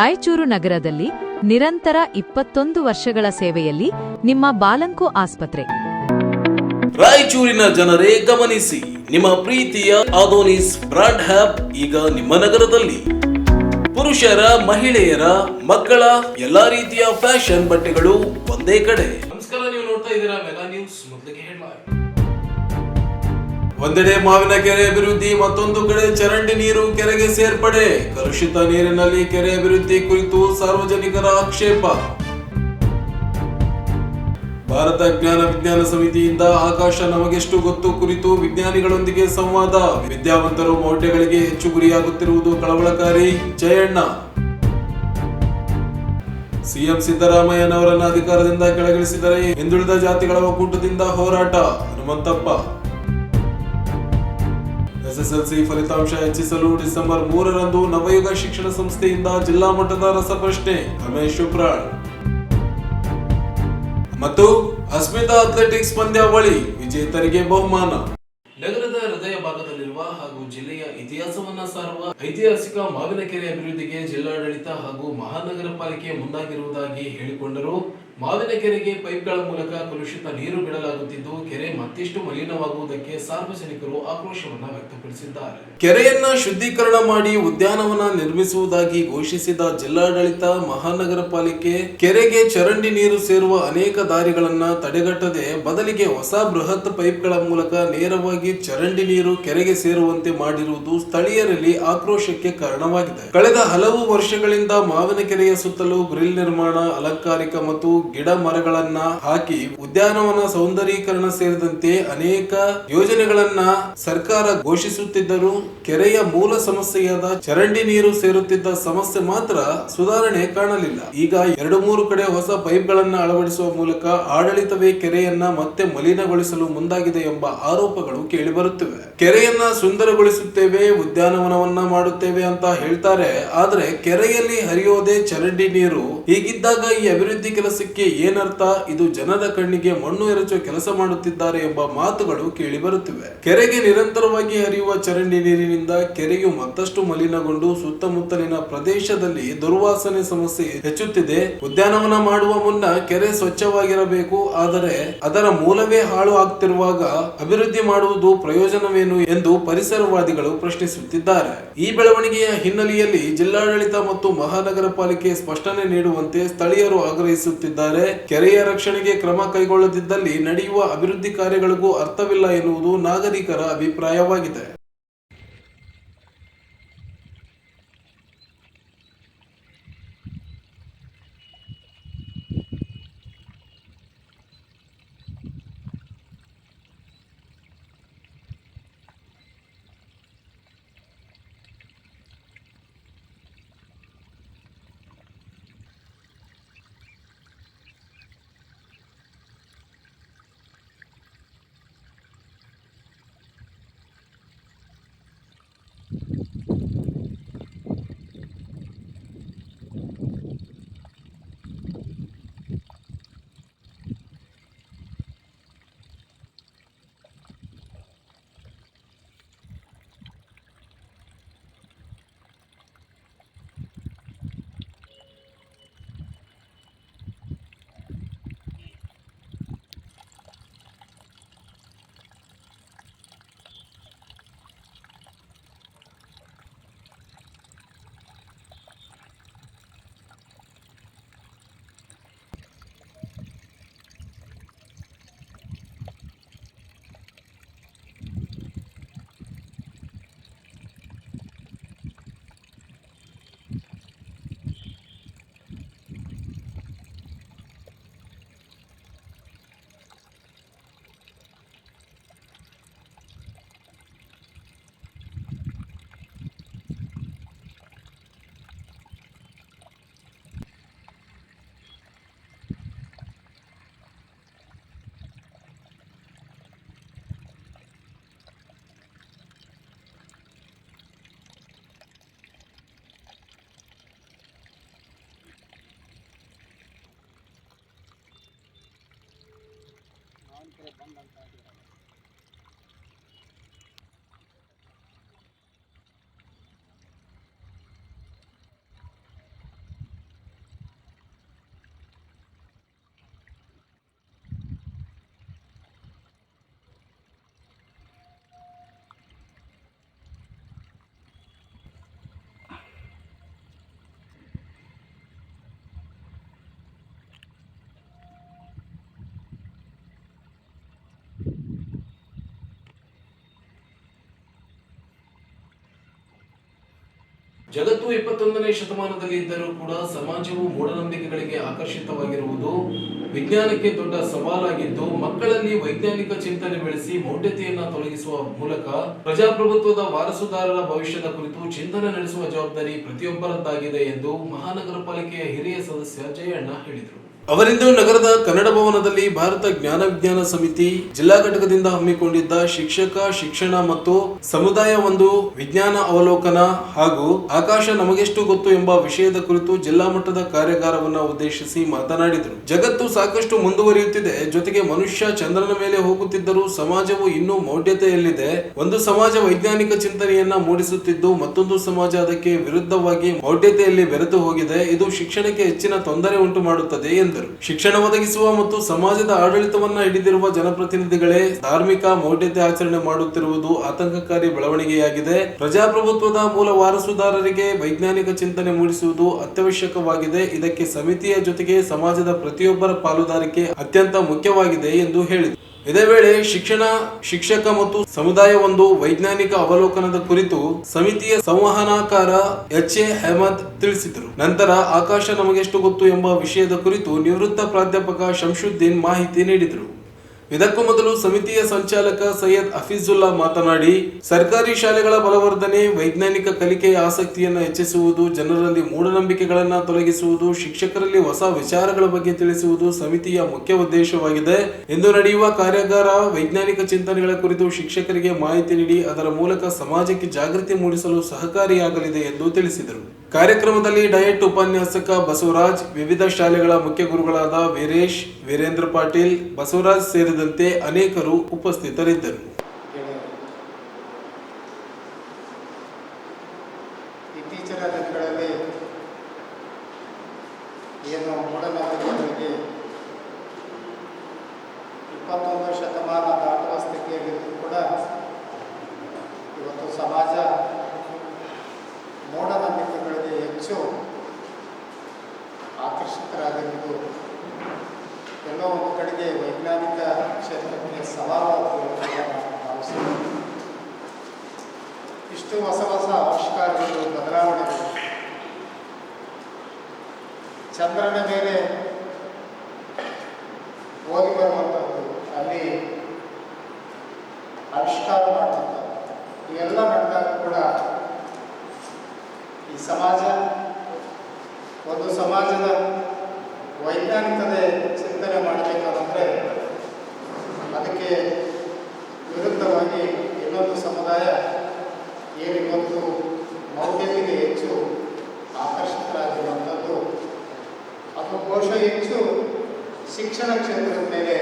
ರಾಯಚೂರು ನಗರದಲ್ಲಿ ನಿರಂತರ ಇಪ್ಪತ್ತೊಂದು ವರ್ಷಗಳ ಸೇವೆಯಲ್ಲಿ ನಿಮ್ಮ ಬಾಲಂಕು ಆಸ್ಪತ್ರೆ. ರಾಯಚೂರಿನ ಜನರೇ ಗಮನಿಸಿ, ನಿಮ್ಮ ಪ್ರೀತಿಯ ಆದೋನಿಸ್ ಬ್ರಾಂಡ್ ಹ್ಯಾಪ್ ಈಗ ನಿಮ್ಮ ನಗರದಲ್ಲಿ. ಪುರುಷರ, ಮಹಿಳೆಯರ, ಮಕ್ಕಳ ಎಲ್ಲಾ ರೀತಿಯ ಫ್ಯಾಷನ್ ಬಟ್ಟೆಗಳು ಒಂದೇ ಕಡೆ. ನಮಸ್ಕಾರ, ನೀವು ನೋಡ್ತಾ ಇದ್ದೀರಾ ಮೆಗಾ ನ್ಯೂಸ್ ಮೊದಲಿಗೆ ಹೆಡ್ಲೈನ್ ಒಂದೆಡೆ ಮಾವಿನ ಕೆರೆ ಅಭಿವೃದ್ಧಿ, ಮತ್ತೊಂದು ಕಡೆ ಚರಂಡಿ ನೀರು ಕೆರೆಗೆ ಸೇರ್ಪಡೆ. ಕಲುಷಿತ ನೀರಿನಲ್ಲಿ ಕೆರೆ ಅಭಿವೃದ್ಧಿ ಕುರಿತು ಸಾರ್ವಜನಿಕರ ಆಕ್ಷೇಪ. ಭಾರತ ಜ್ಞಾನ ವಿಜ್ಞಾನ ಸಮಿತಿಯಿಂದ ಆಕಾಶ ನಮಗೆಷ್ಟು ಗೊತ್ತು ಕುರಿತು ವಿಜ್ಞಾನಿಗಳೊಂದಿಗೆ ಸಂವಾದ. ವಿದ್ಯಾವಂತರು ಮೌಢ್ಯಗಳಿಗೆ ಹೆಚ್ಚು ಗುರಿಯಾಗುತ್ತಿರುವುದು ಕಳವಳಕಾರಿ. ಜಯಣ್ಣ ಸಿಎಂ ಸಿದ್ದರಾಮಯ್ಯನವರನ್ನು ಅಧಿಕಾರದಿಂದ ಕೆಳಗಿಳಿಸಿದರೆ ಹಿಂದುಳಿದ ಜಾತಿಗಳ ಒಕ್ಕೂಟದಿಂದ ಹೋರಾಟ. ಹನುಮಂತಪ್ಪ. ಎಸ್ಎಸ್ಎಲ್ಸಿ ಫಲಿತಾಂಶ ಹೆಚ್ಚಿಸಲು ಡಿಸೆಂಬರ್ ಮೂರರಂದು ನವಯುಗ ಶಿಕ್ಷಣ ಸಂಸ್ಥೆಯಿಂದ ಜಿಲ್ಲಾ ಮಟ್ಟದ ರಸಪ್ರಶ್ನೆ ರಮೇಶ್ ಶುಪ್ರಾಳ್ ಮತ್ತು ಅಸ್ಮಿತಾ ಅಥ್ಲೆಟಿಕ್ಸ್ ಪಂದ್ಯಾವಳಿ ವಿಜೇತರಿಗೆ ಬಹುಮಾನ. ನಗರದ ಹೃದಯ ಭಾಗದಲ್ಲಿರುವ ಹಾಗೂ ಜಿಲ್ಲೆಯ ಇತಿಹಾಸವನ್ನ ಸಾರುವ ಐತಿಹಾಸಿಕ ಮಾವಿನಕೆರೆ ಅಭಿವೃದ್ಧಿಗೆ ಜಿಲ್ಲಾಡಳಿತ ಹಾಗೂ ಮಹಾನಗರ ಪಾಲಿಕೆ ಮುಂದಾಗಿರುವುದಾಗಿ ಹೇಳಿಕೊಂಡರು. ಮಾವಿನಕೆರೆಗೆ ಪೈಪ್ಗಳ ಮೂಲಕ ಕಲುಷಿತ ನೀರು ಬಿಡಲಾಗುತ್ತಿದ್ದು, ಕೆರೆ ಮತ್ತಿಷ್ಟು ಮಲಿನವಾಗುವುದಕ್ಕೆ ಸಾರ್ವಜನಿಕರು ಆಕ್ರೋಶವನ್ನು ವ್ಯಕ್ತಪಡಿಸಿದ್ದಾರೆ. ಕೆರೆಯನ್ನ ಶುದ್ಧೀಕರಣ ಮಾಡಿ ಉದ್ಯಾನವನ ನಿರ್ಮಿಸುವುದಾಗಿ ಘೋಷಿಸಿದ ಜಿಲ್ಲಾಡಳಿತ ಮಹಾನಗರ ಪಾಲಿಕೆ, ಕೆರೆಗೆ ಚರಂಡಿ ನೀರು ಸೇರುವ ಅನೇಕ ದಾರಿಗಳನ್ನ ತಡೆಗಟ್ಟದೆ ಬದಲಿಗೆ ಹೊಸ ಬೃಹತ್ ಪೈಪ್ಗಳ ಮೂಲಕ ನೇರವಾಗಿ ಚರಂಡಿ ನೀರು ಕೆರೆಗೆ ಸೇರುವಂತೆ ಮಾಡಿರುವುದು ಸ್ಥಳೀಯರಲ್ಲಿ ಆಕ್ರೋಶಕ್ಕೆ ಕಾರಣವಾಗಿದೆ. ಕಳೆದ ಹಲವು ವರ್ಷಗಳಿಂದ ಮಾವಿನ ಕೆರೆಯ ಸುತ್ತಲೂ ಗ್ರಿಲ್ ನಿರ್ಮಾಣ, ಅಲಂಕಾರಿಕ ಮತ್ತು ಗಿಡ ಮರಗಳನ್ನ ಹಾಕಿ ಉದ್ಯಾನವನ ಸೌಂದರೀಕರಣ ಸೇರಿದಂತೆ ಅನೇಕ ಯೋಜನೆಗಳನ್ನ ಸರ್ಕಾರ ಘೋಷಿಸುತ್ತಿದ್ದರೂ ಕೆರೆಯ ಮೂಲ ಸಮಸ್ಯೆಯಾದ ಚರಂಡಿ ನೀರು ಸೇರುತ್ತಿದ್ದ ಸಮಸ್ಯೆ ಮಾತ್ರ ಸುಧಾರಣೆ ಕಾಣಲಿಲ್ಲ. ಈಗ ಎರಡು ಮೂರು ಕಡೆ ಹೊಸ ಪೈಪ್ಗಳನ್ನ ಅಳವಡಿಸುವ ಮೂಲಕ ಆಡಳಿತವೇ ಕೆರೆಯನ್ನ ಮತ್ತೆ ಮಲಿನಗೊಳಿಸಲು ಮುಂದಾಗಿದೆ ಎಂಬ ಆರೋಪಗಳು ಕೇಳಿಬರುತ್ತಿವೆ. ಕೆರೆಯನ್ನ ಸುಂದರಗೊಳಿಸುತ್ತೇವೆ, ಉದ್ಯಾನವನವನ್ನ ಮಾಡುತ್ತೇವೆ ಅಂತ ಹೇಳ್ತಾರೆ. ಆದ್ರೆ ಕೆರೆಯಲ್ಲಿ ಹರಿಯೋದೇ ಚರಂಡಿ ನೀರು. ಹೀಗಿದ್ದಾಗ ಈ ಅಭಿವೃದ್ಧಿ ಕೆಲಸಕ್ಕೆ ಏನರ್ಥ? ಇದು ಜನದ ಕಣ್ಣಿಗೆ ಮಣ್ಣು ಎರಚುವ ಕೆಲಸ ಮಾಡುತ್ತಿದ್ದಾರೆ ಎಂಬ ಮಾತುಗಳು ಕೇಳಿ ಬರುತ್ತಿವೆ. ಕೆರೆಗೆ ನಿರಂತರವಾಗಿ ಹರಿಯುವ ಚರಂಡಿ ನೀರಿನಿಂದ ಕೆರೆಯು ಮತ್ತಷ್ಟು ಮಲಿನಗೊಂಡು ಸುತ್ತಮುತ್ತಲಿನ ಪ್ರದೇಶದಲ್ಲಿ ದುರ್ವಾಸನೆ ಸಮಸ್ಯೆ ಹೆಚ್ಚುತ್ತಿದೆ. ಉದ್ಯಾನವನ ಮಾಡುವ ಮುನ್ನ ಕೆರೆ ಸ್ವಚ್ಛವಾಗಿರಬೇಕು. ಆದರೆ ಅದರ ಮೂಲವೇ ಹಾಳು ಆಗ್ತಿರುವಾಗ ಅಭಿವೃದ್ಧಿ ಮಾಡುವುದು ಪ್ರಯೋಜನವೇನು ಎಂದು ಪರಿಸರವಾದಿಗಳು ಪ್ರಶ್ನಿಸುತ್ತಿದ್ದಾರೆ. ಈ ಬೆಳವಣಿಗೆಯ ಹಿನ್ನೆಲೆಯಲ್ಲಿ ಜಿಲ್ಲಾಡಳಿತ ಮತ್ತು ಮಹಾನಗರ ಪಾಲಿಕೆ ಸ್ಪಷ್ಟನೆ ನೀಡುವಂತೆ ಸ್ಥಳೀಯರು ಆಗ್ರಹಿಸುತ್ತಿದ್ದಾರೆ. ಕೆರೆಯ ರಕ್ಷಣೆಗೆ ಕ್ರಮ ಕೈಗೊಳ್ಳದಿದ್ದಲ್ಲಿ ನಡೆಯುವ ಅಭಿವೃದ್ಧಿ ಕಾರ್ಯಗಳಿಗೂ ಅರ್ಥವಿಲ್ಲ ಎನ್ನುವುದು ನಾಗರಿಕರ ಅಭಿಪ್ರಾಯವಾಗಿದೆ. ಜಗತ್ತು ಇಪ್ಪತ್ತೊಂದನೇ ಶತಮಾನದಲ್ಲಿ ಇದ್ದರೂ ಕೂಡ ಸಮಾಜವು ಮೂಢನಂಬಿಕೆಗಳಿಗೆ ಆಕರ್ಷಿತವಾಗಿರುವುದು ವಿಜ್ಞಾನಕ್ಕೆ ದೊಡ್ಡ ಸವಾಲಾಗಿದ್ದು, ಮಕ್ಕಳಲ್ಲಿ ವೈಜ್ಞಾನಿಕ ಚಿಂತನೆ ಬೆಳೆಸಿ ಮೌಢ್ಯತೆಯನ್ನು ತೊಲಗಿಸುವ ಮೂಲಕ ಪ್ರಜಾಪ್ರಭುತ್ವದ ವಾರಸುದಾರರ ಭವಿಷ್ಯದ ಕುರಿತು ಚಿಂತನೆ ನಡೆಸುವ ಜವಾಬ್ದಾರಿ ಪ್ರತಿಯೊಬ್ಬರದ್ದಾಗಿದೆ ಎಂದು ಮಹಾನಗರ ಪಾಲಿಕೆಯ ಹಿರಿಯ ಸದಸ್ಯ ಜಯಣ್ಣ ಹೇಳಿದರು. ಅವರಿಂದು ನಗರದ ಕನ್ನಡ ಭವನದಲ್ಲಿ ಭಾರತ ಜ್ಞಾನ ವಿಜ್ಞಾನ ಸಮಿತಿ ಜಿಲ್ಲಾ ಘಟಕದಿಂದ ಹಮ್ಮಿಕೊಂಡಿದ್ದ ಶಿಕ್ಷಕ, ಶಿಕ್ಷಣ ಮತ್ತು ಸಮುದಾಯ ಒಂದು ವಿಜ್ಞಾನ ಅವಲೋಕನ ಹಾಗೂ ಆಕಾಶ ನಮಗೆಷ್ಟು ಗೊತ್ತು ಎಂಬ ವಿಷಯದ ಕುರಿತು ಜಿಲ್ಲಾ ಮಟ್ಟದ ಕಾರ್ಯಾಗಾರವನ್ನ ಉದ್ದೇಶಿಸಿ ಮಾತನಾಡಿದರು. ಜಗತ್ತು ಸಾಕಷ್ಟು ಮುಂದುವರಿಯುತ್ತಿದೆ. ಜೊತೆಗೆ ಮನುಷ್ಯ ಚಂದ್ರನ ಮೇಲೆ ಹೋಗುತ್ತಿದ್ದರೂ ಸಮಾಜವು ಇನ್ನೂ ಮೌಢ್ಯತೆಯಲ್ಲಿದೆ. ಒಂದು ಸಮಾಜ ವೈಜ್ಞಾನಿಕ ಚಿಂತನೆಯನ್ನ ಮೂಡಿಸುತ್ತಿದ್ದು ಮತ್ತೊಂದು ಸಮಾಜ ಅದಕ್ಕೆ ವಿರುದ್ಧವಾಗಿ ಮೌಢ್ಯತೆಯಲ್ಲಿ ಬೆರೆತು ಹೋಗಿದೆ. ಇದು ಶಿಕ್ಷಣಕ್ಕೆ ಹೆಚ್ಚಿನ ತೊಂದರೆ ಉಂಟು ಮಾಡುತ್ತದೆ ಎಂದರು. ಶಿಕ್ಷಣ ಒದಗಿಸುವ ಮತ್ತು ಸಮಾಜದ ಆಡಳಿತವನ್ನ ಹಿಡಿದಿರುವ ಜನಪ್ರತಿನಿಧಿಗಳೇ ಧಾರ್ಮಿಕ ಮೌಢ್ಯತೆ ಆಚರಣೆ ಮಾಡುತ್ತಿರುವುದು ಆತಂಕಕಾರಿ ಬೆಳವಣಿಗೆಯಾಗಿದೆ. ಪ್ರಜಾಪ್ರಭುತ್ವದ ಮೂಲ ವಾರಸುದಾರರಿಗೆ ವೈಜ್ಞಾನಿಕ ಚಿಂತನೆ ಮೂಡಿಸುವುದು ಅತ್ಯವಶ್ಯಕವಾಗಿದೆ. ಇದಕ್ಕೆ ಸಮಿತಿಯ ಜೊತೆಗೆ ಸಮಾಜದ ಪ್ರತಿಯೊಬ್ಬರ ಪಾಲುದಾರಿಕೆ ಅತ್ಯಂತ ಮುಖ್ಯವಾಗಿದೆ ಎಂದು ಹೇಳಿದರು. ಇದೇ ವೇಳೆ ಶಿಕ್ಷಣ, ಶಿಕ್ಷಕ ಮತ್ತು ಸಮುದಾಯ ಒಂದು ವೈಜ್ಞಾನಿಕ ಅವಲೋಕನದ ಕುರಿತು ಸಮಿತಿಯ ಸಂವಹನಾಕಾರ ಎಚ್ ಎ ಅಹಮದ್ ತಿಳಿಸಿದರು. ನಂತರ ಆಕಾಶ ನಮಗೆಷ್ಟು ಗೊತ್ತು ಎಂಬ ವಿಷಯದ ಕುರಿತು ನಿವೃತ್ತ ಪ್ರಾಧ್ಯಾಪಕ ಶಂಶುದ್ದೀನ್ ಮಾಹಿತಿ ನೀಡಿದರು. ಇದಕ್ಕೂ ಮೊದಲು ಸಮಿತಿಯ ಸಂಚಾಲಕ ಸೈಯದ್ ಹಫೀಜುಲ್ಲಾ ಮಾತನಾಡಿ, ಸರ್ಕಾರಿ ಶಾಲೆಗಳ ಬಲವರ್ಧನೆ, ವೈಜ್ಞಾನಿಕ ಕಲಿಕೆಯ ಆಸಕ್ತಿಯನ್ನು ಹೆಚ್ಚಿಸುವುದು, ಜನರಲ್ಲಿ ಮೂಢನಂಬಿಕೆಗಳನ್ನು ತೊಲಗಿಸುವುದು, ಶಿಕ್ಷಕರಲ್ಲಿ ಹೊಸ ವಿಚಾರಗಳ ಬಗ್ಗೆ ತಿಳಿಸುವುದು ಸಮಿತಿಯ ಮುಖ್ಯ ಉದ್ದೇಶವಾಗಿದೆ. ಇಂದು ನಡೆಯುವ ಕಾರ್ಯಾಗಾರ ವೈಜ್ಞಾನಿಕ ಚಿಂತನೆಗಳ ಕುರಿತು ಶಿಕ್ಷಕರಿಗೆ ಮಾಹಿತಿ ನೀಡಿ, ಅದರ ಮೂಲಕ ಸಮಾಜಕ್ಕೆ ಜಾಗೃತಿ ಮೂಡಿಸಲು ಸಹಕಾರಿಯಾಗಲಿದೆ ಎಂದು ತಿಳಿಸಿದರು. ಕಾರ್ಯಕ್ರಮದಲ್ಲಿ ಡಯಟ್ ಉಪನ್ಯಾಸಕ ಬಸವರಾಜ್, ವಿವಿಧ ಶಾಲೆಗಳ ಮುಖ್ಯ ಗುರುಗಳಾದ ವೀರೇಶ್, ವೀರೇಂದ್ರ ಪಾಟೀಲ್, ಬಸವರಾಜ್ ಸೇರಿದಂತೆ ಅನೇಕರು ಉಪಸ್ಥಿತರಿದ್ದರು ಗೆಳೆಯರು ಇತ್ತೀಚಿನ ದಿನಗಳಲ್ಲಿ ಏನು ಮೂಢನಂಬಿಕೆಗಳಿಗೆ ಇಪ್ಪತ್ತೊಂದು ಶತಮಾನ ದಾಟುವ ಸ್ಥಿತಿಯಲ್ಲಿದ್ದು ಕೂಡ ಇವತ್ತು ಸಮಾಜ ಮೂಢನಂಬಿಕೆಗಳಿಗೆ ಹೆಚ್ಚು ಆಕರ್ಷಿತರಾಗಿರುವುದು ಎಲ್ಲೋ ಒಂದು ಕಡೆಗೆ ವೈಜ್ಞಾನಿಕ ಕ್ಷೇತ್ರಕ್ಕೆ ಸವಾಲಾಗಿ ಇಷ್ಟು ಹೊಸ ಹೊಸ ಆವಿಷ್ಕಾರಗಳು ಬದಲಾವಣೆಗಳು ಚಂದ್ರನ ಮೇಲೆ ಹೋಗಿ ಬರುವಂಥದ್ದು ಅಲ್ಲಿ ಆವಿಷ್ಕಾರ ಮಾಡುವಂಥದ್ದು ಇವೆಲ್ಲ ನಡೆದಾಗ ಕೂಡ ಈ ಸಮಾಜ ಒಂದು ಸಮಾಜದ ವೈಜ್ಞಾನಿಕತೆ ಚಿಂತನೆ ಮಾಡಬೇಕಾದಂದರೆ ಅದಕ್ಕೆ ವಿರುದ್ಧವಾಗಿ ಇನ್ನೊಂದು ಸಮುದಾಯ ಏನಿವತ್ತು ಮೌಢ್ಯತೆಗೆ ಹೆಚ್ಚು ಆಕರ್ಷಿತರಾಗಿರುವಂಥದ್ದು ಬಹುಶಃ ಹೆಚ್ಚು ಶಿಕ್ಷಣ ಕ್ಷೇತ್ರದ ಮೇಲೆ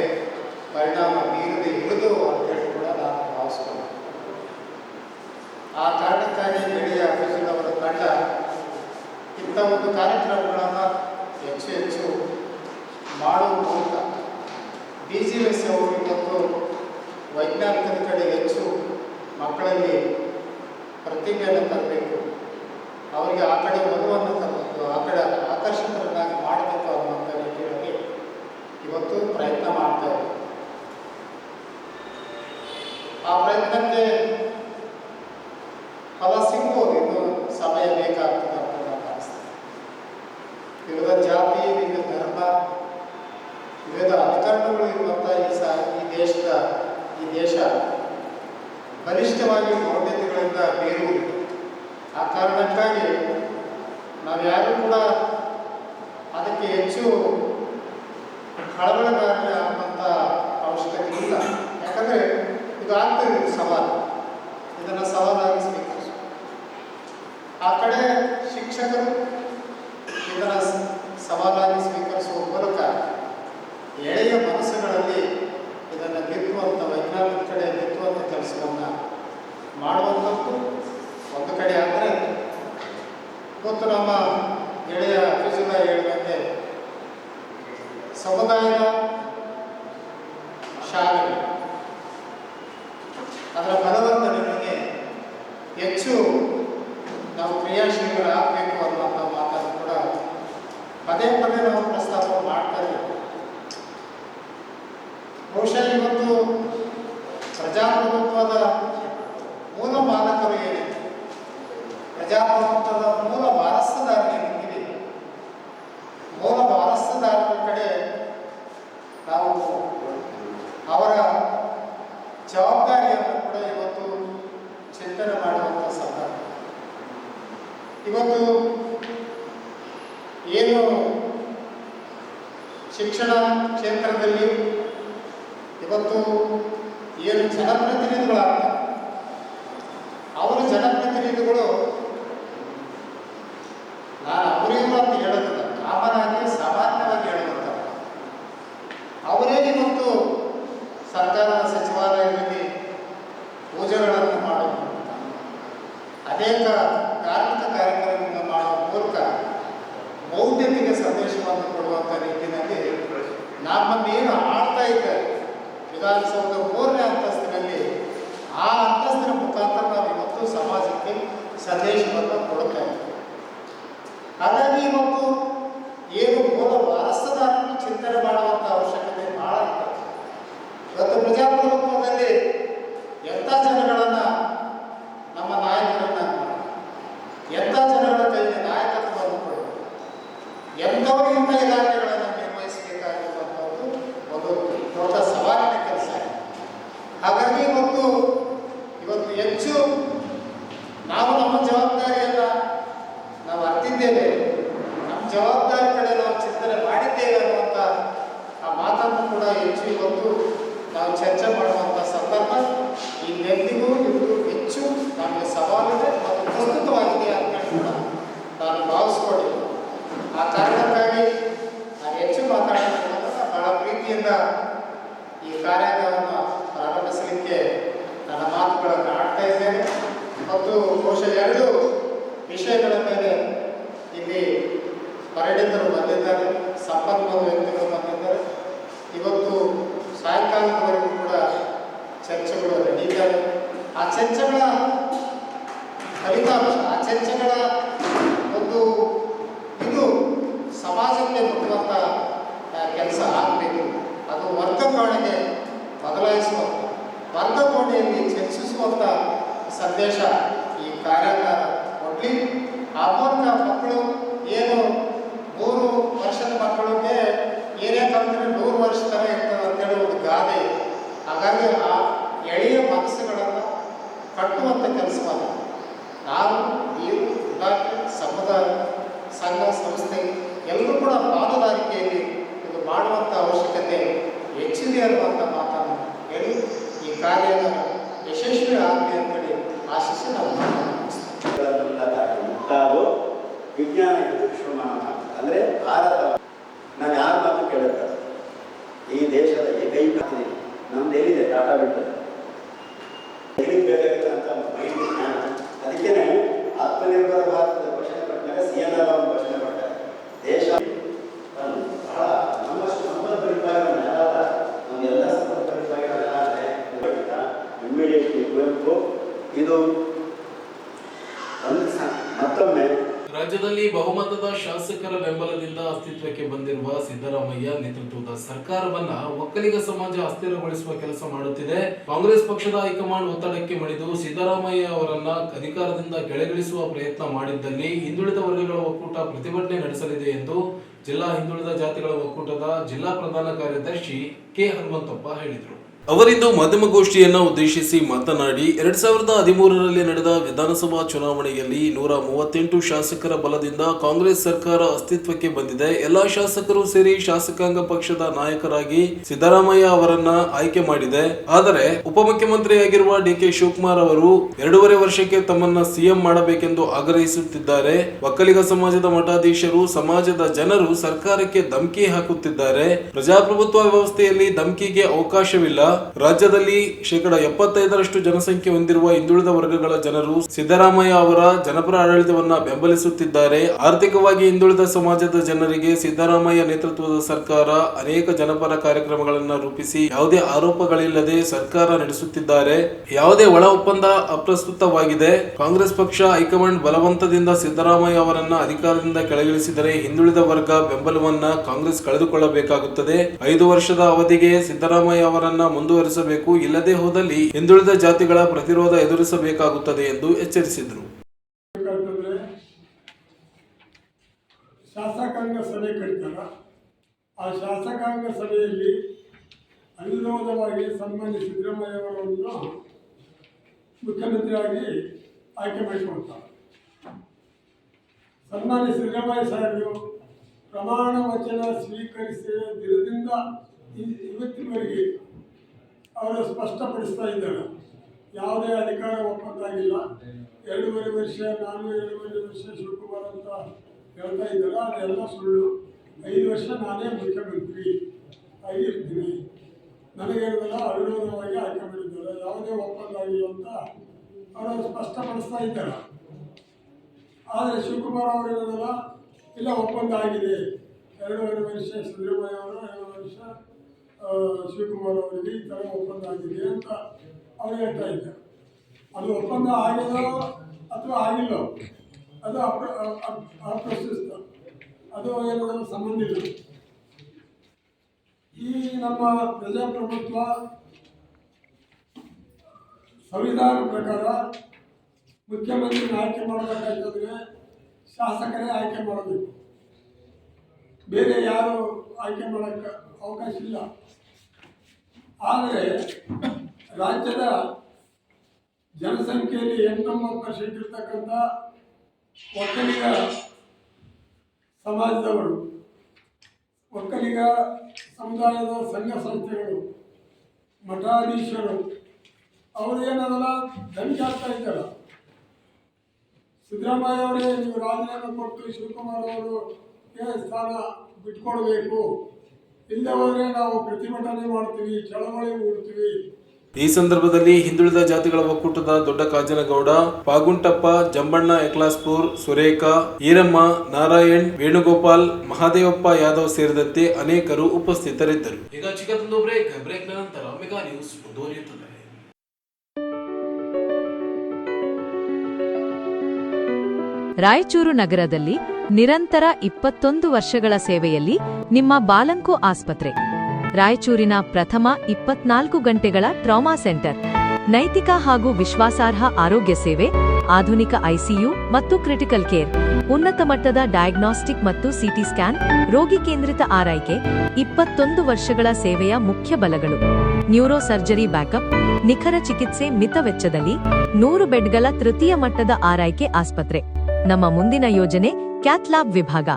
ಪರಿಣಾಮ ಬೀರದೆ ಇರುವುದು ಅಂತೇಳಿ ಕೂಡ ನಾನು ಭಾವಿಸ್ಕೊಂಡು. ಆ ಕಾರಣಕ್ಕಾಗಿ ಮೀಡಿಯಾ ಅವರ ತಂಡ ಇಂಥ ಒಂದು ಕಾರ್ಯಕ್ರಮಗಳನ್ನು ಹೆಚ್ಚು ಹೆಚ್ಚು ಮಾಡುವ ಮೂಲಕ ಬಿ ಜಿ ಎಸ್ ಅವರು ಇವತ್ತು ವೈಜ್ಞಾನಿಕದ ಕಡೆ ಹೆಚ್ಚು ಮಕ್ಕಳಲ್ಲಿ ಪ್ರತಿಭೆಯನ್ನು ತರಬೇಕು. ಅವರಿಗೆ ಆ ಕಡೆ ಒಲವನ್ನು ತರಬೇಕು, ಆ ಕಡೆ ಆಕರ್ಷಿತರನ್ನಾಗಿ ಮಾಡಬೇಕು ಇವತ್ತು ಪ್ರಯತ್ನ ಮಾಡ್ತಾ ಆ ಪ್ರಯತ್ನಕ್ಕೆ ಫಲ ಸಿಗ್ಬೋದು, ಇನ್ನು ಸಮಯ ಬೇಕಾಗ್ತದೆ ಅಂತ ನಾನು ಭಾವಿಸ್ತೇನೆ ವಿವಿಧ ಜಾತಿ, ವಿವಿಧ ಧರ್ಮ, ವಿವಿಧ ಅಧಿಕರಣಗಳು ಇರುವಂಥ ಈ ಸಾ, ಈ ದೇಶದ, ಈ ದೇಶ ಬಲಿಷ್ಠವಾಗಿ ಮೌಢ್ಯತೆಗಳಿಂದ ಬೇರುವುದು ಆ ಕಾರಣಕ್ಕಾಗಿ ನಾವ್ಯಾರೂ ಕೂಡ ಅದಕ್ಕೆ ಹೆಚ್ಚು ಕಳವಳಗಾರನೆ ಆಗುವಂಥ ಅವಶ್ಯಕತೆ ಇಲ್ಲ ಯಾಕಂದರೆ ಇದು ಆಗ್ತದೆ ಸವಾಲು. ಇದನ್ನು ಸವಾಲಾಗಿ ಸ್ವೀಕರಿಸು ಆ ಕಡೆ ಶಿಕ್ಷಕರು ಇದನ್ನು ಸವಾಲಾಗಿ ಸ್ವೀಕರಿಸುವ ಮೂಲಕ ಎಳೆಯ ಮನಸ್ಸುಗಳಲ್ಲಿ ಇದನ್ನು ಬಿತ್ತುವಂಥ ವೈಜ್ಞಾನಿಕ ಕಡೆ ಬಿತ್ತುವಂಥ ಕೆಲಸವನ್ನು ಮಾಡುವಂಥದ್ದು ಒಂದು ಕಡೆ ಆದರೆ ಮತ್ತು ನಮ್ಮ ಎಳೆಯ ಫಿಜುಲ ಹೇಳಿದಂತೆ ಸಮುದಾಯದ ಶಾಲೆಗಳು ಅದರ ಬಲವರ್ಧನೆಗೆ ಹೆಚ್ಚು ನಾವು ಕ್ರಿಯಾಶೀಲರಾಗಬೇಕು ಅನ್ನುವಂಥ ಮಾತನ್ನು ಕೂಡ ಪದೇ ಪದೇ ನಾವು ಪ್ರಸ್ತಾಪ ಮಾಡ್ತಾ ಇದ್ದೇವೆ. ಬಹುಶಃ ಇವತ್ತು ಪ್ರಜಾಪ್ರಭುತ್ವದ ಮೂಲ ಮಾನಕರು ಏನಿದೆ ಪ್ರಜಾಪ್ರಭುತ್ವದ ಮೂಲ ಶಿಕ್ಷಣ ಕ್ಷೇತ್ರದಲ್ಲಿ ಇವತ್ತು ಏನು ಜನಪ್ರತಿನಿಧಿಗಳಾಗ್ತಾರೆ ಅವರು ಜನಪ್ರತಿನಿಧಿಗಳು ನಾನು ಅವರಿಗೂ ಅಂತ ಹೇಳೋದಿಲ್ಲ ಕಾಮನಾಗಿ ಸಾಮಾನ್ಯವಾಗಿ ಹೇಳುವಂಥದ್ದು ಅವರೇ ಇವತ್ತು ಸರ್ಕಾರದ ಸಚಿವಾಲಯದಲ್ಲಿ ಪೂಜೆಗಳನ್ನು ಮಾಡುವುದು ಅನೇಕ ಧಾರ್ಮಿಕ ಕಾರ್ಯಕ್ರಮಗಳನ್ನು ಮಾಡುವ ಮೂಲಕ ಮೌಢ್ಯತೆಗೆ ಸಂದೇಶವನ್ನು ಕೊಡುವಂಥ ನಿಟ್ಟಿನಲ್ಲಿ ನಮ್ಮನ್ನೇನು ಆಳ್ತಾ ಇದ್ದಾರೆ ವಿಧಾನಸೌಧ ಮೂರನೇ ಅಂತಸ್ತಿನಲ್ಲಿ ಆ ಅಂತಸ್ತಿನ ಮುಖಾಂತರ ನಾವು ಇವತ್ತು ಸಮಾಜಕ್ಕೆ ಸಂದೇಶವನ್ನು ಕೊಡ್ತಾ ಇದ್ದೇವೆ ಹಾಗಾಗಿ ಇವತ್ತು ಏನು ಮೂಲ ವಾರಸದಾರನ್ನು ಚಿಂತನೆ ಮಾಡುವಂಥ ಅವಶ್ಯಕತೆ ಬಹಳ ಇದೆ ಇವತ್ತು ಪ್ರಜಾಪ್ರಭುತ್ವದಲ್ಲಿ ಎಂಥ ಜನಗಳನ್ನು ನಮ್ಮ ನಾಯಕರನ್ನ ಎಂಥ ಜನಗಳ ಕೈಗೆ ನಾಯಕತ್ವವನ್ನು ಕೊಡಬೇಕು ಎಂಥವರು ಇಂಥ ಇಲಾಖೆಗಳನ್ನು ನಿರ್ವಹಿಸಬೇಕಾಗಿರುವಂಥದ್ದು ಒಂದು ದೊಡ್ಡ ಸವಾಲಿನ ಕೆಲಸ ಹಾಗಾಗಿ ಇವತ್ತು ಇವತ್ತು ಹೆಚ್ಚು ನಾವು ನಮ್ಮ ಜವಾಬ್ದಾರಿಯನ್ನು ನಾವು ಅರ್ತಿದ್ದೇವೆ, ನಮ್ಮ ಜವಾಬ್ದಾರಿ ಕಡೆ ನಾವು ಚಿಂತನೆ ಮಾಡಿದ್ದೇವೆ ಅನ್ನುವಂಥ ಆ ಮಾತನ್ನು ಕೂಡ ಹೆಚ್ಚು ಇವತ್ತು ನಾವು ಚರ್ಚೆ ಮಾಡುವಂಥ ಸಂದರ್ಭ ಈ ನೆಂದಿಗೂ ಇದು ಹೆಚ್ಚು ನಮಗೆ ಸವಾಲಿದೆ ಮತ್ತು ಪ್ರಸ್ತುತವಾಗಿದೆ ಅಂತ ಕೂಡ ನಾನು ಭಾವಿಸ್ಕೊಂಡಿದ್ದೆ ಆ ಕಾರಣಕ್ಕಾಗಿ ನಾನು ಹೆಚ್ಚು ಮಾತಾಡಿದ ಬಹಳ ಪ್ರೀತಿಯಿಂದ ಈ ಕಾರ್ಯಕ್ರಮವನ್ನು ಪ್ರಾರಂಭಿಸಲಿಕ್ಕೆ ನನ್ನ ಮಾತುಗಳನ್ನು ಆಡ್ತಾ ಇದ್ದೇನೆ. ಮತ್ತು ಬಹುಶಃ ಎರಡು ವಿಷಯಗಳ ಮೇಲೆ ಇಲ್ಲಿ ಪರಿಣಿತರು ಬಂದಿದ್ದಾರೆ, ಸಂಪನ್ಮೂಲ ವ್ಯಕ್ತಿಗಳು ಬಂದಿದ್ದಾರೆ. ಇವತ್ತು ಸಾಯಂಕಾಲದವರೆಗೂ ಕೂಡ ಚರ್ಚೆಗಳು ನಡೀತಾರೆ ಆ ಚರ್ಚೆಗಳ ಫಲಿತಾಂಶ, ಆ ಚರ್ಚೆಗಳ ಒಂದು ಸಮಾಜಕ್ಕೆ ಮುಟ್ಟುವಂಥ ಕೆಲಸ ಆಗಬೇಕು. ಅದು ವರ್ಗಕೋಣೆಗೆ ಬದಲಾಯಿಸುವಂಥ ವರ್ಗಕೋಣೆಯಲ್ಲಿ ಚರ್ಚಿಸುವಂಥ ಸಂದೇಶ ಈ ಕಾರ್ಯಾಗಾರ ಕೊಡಲಿ. ಆ ಮೂಲಕ ಮಕ್ಕಳು ಏನು ಮೂರು ವರ್ಷದ ಮಕ್ಕಳಿಗೆ ಏನೇ ಕಲ್ತ್ರೆ ನೂರು ವರ್ಷ ಥರ ಇರ್ತದೆ ಅಂತೇಳಿ ಒಂದು ಗಾದೆ. ಹಾಗಾಗಿ ಆ ಎಳೆಯ ಮನಸ್ಸುಗಳನ್ನು ಕಟ್ಟುವಂಥ ಕೆಲಸವನ್ನು ನಾವು ಈ ಇಲಾಖೆ, ಸಮುದಾಯ, ಸಂಘ, ಸಂಸ್ಥೆ ಎಲ್ಲರೂ ಕೂಡ ಪಾಲುದಾರಿಕೆಯಲ್ಲಿ ಇದು ಮಾಡುವಂಥ ಅವಶ್ಯಕತೆ ಹೆಚ್ಚಿದೆ ಅನ್ನುವಂಥ ಮಾತನ್ನು ಹೇಳಿ ಈ ಕಾರ್ಯದ ಯಶಸ್ವಿ ಆಗಲಿ ಅಂತೇಳಿ ಆಶಿಸಿ ನಾವು ವಿಜ್ಞಾನ ವಿಶ್ವಮಾನ ಅಂದರೆ ಭಾರತ ನಾವು ಯಾರ ಮಾತು ಕೇಳುತ್ತಾರೆ ಈ ದೇಶದ ಏಕೈಕ ನಮ್ದು ಎಲ್ಲಿದೆ ಟಾಟಾ ಬಿಟ್ಟದ್ದು ಎಲ್ಲಿಗೆ ಬೇಕಾಗಿರೋಂಥ ಮೈಂಡ್ ಜ್ಞಾನ ಅದಕ್ಕೇನೆ ಆತ್ಮನಿರ್ಭರ ಭಾರತದ ಘೋಷಣೆ ಪಟ್ಟಾಗ ಸಿ ಎನ್ ಆರ್ ಅವರು ಘೋಷಣೆ ಪಟ್ಟಾರೆ ದೇಶ ತಾನು ಬಹಳ ನಮ್ಮಷ್ಟು ಸಂಪದ್ಭರಿತವಾಗಿರೋ ನೆಲ ಅಲ್ಲ ನಮ್ಗೆಲ್ಲ ಸಂಪದ್ಭರಿತವಾಗಿರೋ ನೆಲ ಅಂದರೆ ಇಮ್ಮಿಡಿಯೇಟ್ಲಿ ಕುವೆಂಪು ಇದು ಒಂದು ಸ- ಮತ್ತೊಮ್ಮೆ ರಾಜ್ಯದಲ್ಲಿ ಬಹುಮತದ ಶಾಸಕರ ಬೆಂಬಲದಿಂದ ಅಸ್ತಿತ್ವಕ್ಕೆ ಬಂದಿರುವ ಸಿದ್ದರಾಮಯ್ಯ ನೇತೃತ್ವದ ಸರ್ಕಾರವನ್ನ ಒಕ್ಕಲಿಗ ಸಮಾಜ ಅಸ್ಥಿರಗೊಳಿಸುವ ಕೆಲಸ ಮಾಡುತ್ತಿದೆ. ಕಾಂಗ್ರೆಸ್ ಪಕ್ಷದ ಹೈಕಮಾಂಡ್ ಒತ್ತಡಕ್ಕೆ ಮಣಿದು ಸಿದ್ದರಾಮಯ್ಯ ಅವರನ್ನ ಅಧಿಕಾರದಿಂದ ಕೆಳಗಿಳಿಸುವ ಪ್ರಯತ್ನ ಮಾಡಿದ್ದಲ್ಲಿ ಹಿಂದುಳಿದ ವರ್ಗಗಳ ಒಕ್ಕೂಟ ಪ್ರತಿಭಟನೆ ನಡೆಸಲಿದೆ ಎಂದು ಜಿಲ್ಲಾ ಹಿಂದುಳಿದ ಜಾತಿಗಳ ಒಕ್ಕೂಟದ ಜಿಲ್ಲಾ ಪ್ರಧಾನ ಕಾರ್ಯದರ್ಶಿ ಕೆ ಹನುಮಂತಪ್ಪ ಹೇಳಿದರು. ಅವರಿಂದು ಮಾಧ್ಯಮಗೋಷ್ಠಿಯನ್ನು ಉದ್ದೇಶಿಸಿ ಮಾತನಾಡಿ, ಎರಡ್ ಸಾವಿರದ ಹದಿಮೂರರಲ್ಲಿ ನಡೆದ ವಿಧಾನಸಭಾ ಚುನಾವಣೆಯಲ್ಲಿ ನೂರ ಮೂವತ್ತೆಂಟು ಶಾಸಕರ ಬಲದಿಂದ ಕಾಂಗ್ರೆಸ್ ಸರ್ಕಾರ ಅಸ್ತಿತ್ವಕ್ಕೆ ಬಂದಿದೆ. ಎಲ್ಲಾ ಶಾಸಕರು ಸೇರಿ ಶಾಸಕಾಂಗ ಪಕ್ಷದ ನಾಯಕರಾಗಿ ಸಿದ್ದರಾಮಯ್ಯ ಅವರನ್ನ ಆಯ್ಕೆ ಮಾಡಿದೆ. ಆದರೆ, ಉಪಮುಖ್ಯಮಂತ್ರಿಯಾಗಿರುವ ಡಿ ಕೆ ಶಿವಕುಮಾರ್ ಅವರು ಎರಡೂವರೆ ವರ್ಷಕ್ಕೆ ತಮ್ಮನ್ನ ಸಿಎಂ ಮಾಡಬೇಕೆಂದು ಆಗ್ರಹಿಸುತ್ತಿದ್ದಾರೆ. ಒಕ್ಕಲಿಗ ಸಮಾಜದ ಮಠಾಧೀಶರು, ಸಮಾಜದ ಜನರು ಸರ್ಕಾರಕ್ಕೆ ಧಮಕಿ ಹಾಕುತ್ತಿದ್ದಾರೆ. ಪ್ರಜಾಪ್ರಭುತ್ವ ವ್ಯವಸ್ಥೆಯಲ್ಲಿ ಧಮಕಿಗೆ ಅವಕಾಶವಿಲ್ಲ. ರಾಜ್ಯದಲ್ಲಿ ಶೇಕಡ ಎಪ್ಪತ್ತೈದರಷ್ಟು ಜನಸಂಖ್ಯೆ ಹೊಂದಿರುವ ಹಿಂದುಳಿದ ವರ್ಗಗಳ ಜನರು ಸಿದ್ದರಾಮಯ್ಯ ಅವರ ಜನಪರ ಆಡಳಿತವನ್ನ ಬೆಂಬಲಿಸುತ್ತಿದ್ದಾರೆ. ಆರ್ಥಿಕವಾಗಿ ಹಿಂದುಳಿದ ಸಮಾಜದ ಜನರಿಗೆ ಸಿದ್ದರಾಮಯ್ಯ ನೇತೃತ್ವದ ಸರ್ಕಾರ ಅನೇಕ ಜನಪರ ಕಾರ್ಯಕ್ರಮಗಳನ್ನು ರೂಪಿಸಿ ಯಾವುದೇ ಆರೋಪಗಳಿಲ್ಲದೆ ಸರ್ಕಾರ ನಡೆಸುತ್ತಿದ್ದಾರೆ. ಯಾವುದೇ ಒಳ ಒಪ್ಪಂದ ಅಪ್ರಸ್ತುತವಾಗಿದೆ. ಕಾಂಗ್ರೆಸ್ ಪಕ್ಷ ಹೈಕಮಾಂಡ್ ಬಲವಂತದಿಂದ ಸಿದ್ದರಾಮಯ್ಯ ಅವರನ್ನ ಅಧಿಕಾರದಿಂದ ಕೆಳಗಿಳಿಸಿದರೆ ಹಿಂದುಳಿದ ವರ್ಗ ಬೆಂಬಲವನ್ನ ಕಾಂಗ್ರೆಸ್ ಕಳೆದುಕೊಳ್ಳಬೇಕಾಗುತ್ತದೆ. ಐದು ವರ್ಷದ ಅವಧಿಗೆ ಸಿದ್ದರಾಮಯ್ಯ ಅವರನ್ನ ಮುಂದುವರಿಸಬೇಕು, ಇಲ್ಲದೆ ಹೋದಲ್ಲಿ ಹಿಂದುಳಿದ ಜಾತಿಗಳ ಪ್ರತಿರೋಧ ಎದುರಿಸಬೇಕಾಗುತ್ತದೆ ಎಂದು ಎಚ್ಚರಿಸಿದರು. ಶಾಸಕಾಂಗ ಸಭೆ ಕರೀತಾರ ಆ ಶಾಸಕಾಂಗ ಸಭೆಯಲ್ಲಿ ಅವಿರೋಧವಾಗಿ ಸನ್ಮಾನ್ಯ ಸಿದ್ದರಾಮಯ್ಯ ಅವರನ್ನು ಮುಖ್ಯಮಂತ್ರಿಯಾಗಿ ಆಯ್ಕೆ ಮಾಡಿಕೊಳ್ತಾರೆ ಸನ್ಮಾನ್ಯ ಸಿದ್ದರಾಮಯ್ಯ ಸಾಹೇಬರು ಪ್ರಮಾಣ ವಚನ ಸ್ವೀಕರಿಸಿದ ದಿನದಿಂದ ಇವತ್ತಿನವರೆಗೆ ಅವರು ಸ್ಪಷ್ಟಪಡಿಸ್ತಾ ಇದ್ದಾರೆ. ಯಾವುದೇ ಅಧಿಕಾರ ಒಪ್ಪಂದಾಗಿಲ್ಲ. ಎರಡೂವರೆ ವರ್ಷ ನಾನು ಎರಡೂವರೆ ವರ್ಷ ಶಿವಕುಮಾರ್ ಅಂತ ಹೇಳ್ತಾ ಇದ್ದಾರೆ. ಅದೆಲ್ಲ ಸುಳ್ಳು. ಐದು ವರ್ಷ ನಾನೇ ಮುಖ್ಯಮಂತ್ರಿ. ಆಗಿರ್ತೀನಿ ನನಗೆ ಅವಿರೋಧವಾಗಿ ಆಯ್ಕೆ ಮಾಡಿದ್ದಾರೆ. ಯಾವುದೇ ಒಪ್ಪಂದ ಆಗಿಲ್ಲ ಅಂತ ಅವರು ಸ್ಪಷ್ಟಪಡಿಸ್ತಾ ಇದ್ದಾರೆ. ಆದರೆ ಶಿವಕುಮಾರ್ ಅವರು ಹೇಳಿದಲ್ಲ ಇಲ್ಲ, ಒಪ್ಪಂದ ಆಗಿದೆ. ಎರಡೂವರೆ ವರ್ಷ, ಸಿದ್ದರಾಮಯ್ಯ ಅವರು ಎರಡು ವರ್ಷ ಶಿವಕುಮಾರ್ ಅವರಿಗೆ ಈ ಥರ ಒಪ್ಪಂದ ಆಗಿದೆ ಅಂತ ಅವ್ರು ಹೇಳ್ತಾ ಇದ್ದಾರೆ. ಅದು ಒಪ್ಪಂದ ಆಗಿದೋ ಅಥವಾ ಆಗಿಲ್ಲ, ಅದು ಅಪ್ರ ಅಪ್ರಶಸ್ತ ಅದು ಏನಾದರೂ ಸಂಬಂಧ ಇಲ್ಲ. ಈ ನಮ್ಮ ಪ್ರಜಾಪ್ರಭುತ್ವ ಸಂವಿಧಾನ ಪ್ರಕಾರ ಮುಖ್ಯಮಂತ್ರಿ ಆಯ್ಕೆ ಮಾಡಬೇಕಾಯ್ತಂದ್ರೆ ಶಾಸಕರೇ ಆಯ್ಕೆ ಮಾಡಬೇಕು. ಬೇರೆ ಯಾರು ಆಯ್ಕೆ ಮಾಡೋಕ್ಕೆ ಅವಕಾಶ ಇಲ್ಲ. ಆದರೆ ರಾಜ್ಯದ ಜನಸಂಖ್ಯೆಯಲ್ಲಿ ಎಂಟೊಂಬತ್ತು ಪರ್ಸೆಂಟ್ ಇರ್ತಕ್ಕಂಥ ಒಕ್ಕಲಿಗ ಸಮಾಜದವರು, ಒಕ್ಕಲಿಗ ಸಮುದಾಯದ ಸಂಘ ಸಂಸ್ಥೆಗಳು, ಮಠಾಧೀಶರು, ಅವರು ಏನದಲ್ಲ ಧನಿಕ ಆಗ್ತಾ ಇದ್ದಾರೆ. ಸಿದ್ದರಾಮಯ್ಯ ಅವರೇ, ನೀವು ರಾಜೀನಾಮೆ ಕೊಟ್ಟು ಶಿವಕುಮಾರ್ ಅವರು ಸ್ಥಾನ ಬಿಟ್ಕೊಡ್ಬೇಕು. ಇಲ್ಲದೆ ಹೋದರೆ ನಾವು ಪ್ರತಿಭಟನೆ ಮಾಡ್ತೀವಿ ಚಳವಳಿ ಹೂಡ್ತೀವಿ ಈ ಸಂದರ್ಭದಲ್ಲಿ ಹಿಂದುಳಿದ ಜಾತಿಗಳ ಒಕ್ಕೂಟದ ದೊಡ್ಡ ಕಾಜನಗೌಡ ಪಾಗುಂಟಪ್ಪ ಜಂಬಣ್ಣ ಎಕ್ಲಾಸ್ಪುರ್ ಸುರೇಖಾ ಈರಮ್ಮ ನಾರಾಯಣ್ ವೇಣುಗೋಪಾಲ್ ಮಹಾದೇವಪ್ಪ ಯಾದವ್ ಸೇರಿದಂತೆ ಅನೇಕರು ಉಪಸ್ಥಿತರಿದ್ದರು. ಈಗ ಚಿಕ್ಕದೊಂದು ಬ್ರೇಕ್. ಬ್ರೇಕ್ ನಂತರ ಮೆಗಾ ನ್ಯೂಸ್ ಮುಂದುವರಿಯುತ್ತದೆ. ರಾಯಚೂರು ನಗರದಲ್ಲಿ ನಿರಂತರ ಇಪ್ಪತ್ತೊಂದು ವರ್ಷಗಳ ಸೇವೆಯಲ್ಲಿ ನಿಮ್ಮ ಬಾಲಂಕು ಆಸ್ಪತ್ರೆ. ರಾಯಚೂರಿನ ಪ್ರಥಮ ಇಪ್ಪತ್ನಾಲ್ಕು ಗಂಟೆಗಳ ಟ್ರಾಮಾ ಸೆಂಟರ್. ನೈತಿಕ ಹಾಗೂ ವಿಶ್ವಾಸಾರ್ಹ ಆರೋಗ್ಯ ಸೇವೆ, ಆಧುನಿಕ ಐಸಿಯು ಮತ್ತು ಕ್ರಿಟಿಕಲ್ ಕೇರ್, ಉನ್ನತ ಮಟ್ಟದ ಡಯಾಗ್ನಾಸ್ಟಿಕ್ ಮತ್ತು ಸಿಟಿ ಸ್ಕ್ಯಾನ್, ರೋಗಿ ಕೇಂದ್ರಿತ ಆರೈಕೆ, ಇಪ್ಪತ್ತೊಂದು ವರ್ಷಗಳ ಸೇವೆಯ ಮುಖ್ಯ ಬಲಗಳು. ನ್ಯೂರೋ ಸರ್ಜರಿ ಬ್ಯಾಕಪ್, ನಿಖರ ಚಿಕಿತ್ಸೆ ಮಿತ ವೆಚ್ಚದಲ್ಲಿ ನೂರು ಬೆಡ್ಗಳ ತೃತೀಯ ಮಟ್ಟದ ಆರೈಕೆ ಆಸ್ಪತ್ರೆ. ನಮ್ಮ ಮುಂದಿನ ಯೋಜನೆ ಕ್ಯಾಥ್ಲ್ಯಾಬ್ ವಿಭಾಗ.